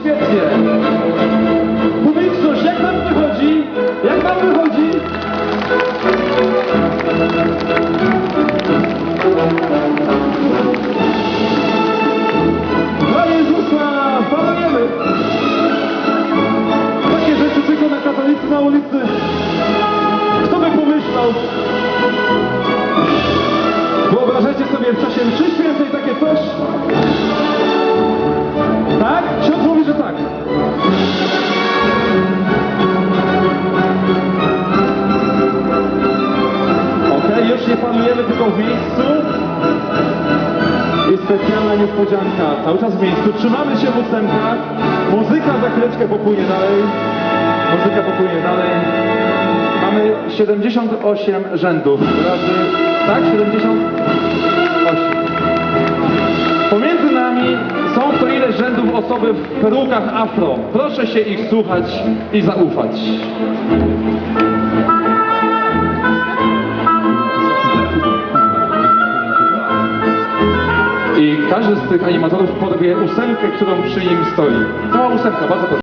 Świetnie. Publiczność, jak nam wychodzi? Jak nam wychodzi? Dla Jezusa panujemy. Takie rzeczy tylko na katolicy na ulicy. Kto by pomyślał? Wyobrażacie sobie w czasie mszy świętej nie panujemy tylko w miejscu. I specjalna niespodzianka. Cały czas w miejscu. Trzymamy się w ósemkach. Muzyka za chwileczkę popłynie dalej. Muzyka popłynie dalej. Mamy 78 rzędów. Razy... Tak? 78. Pomiędzy nami są to ile rzędów osoby w perukach afro. Proszę się ich słuchać i zaufać. Każdy z tych animatorów podwie ósemkę, którą przy nim stoi. Cała ósemka, bardzo proszę.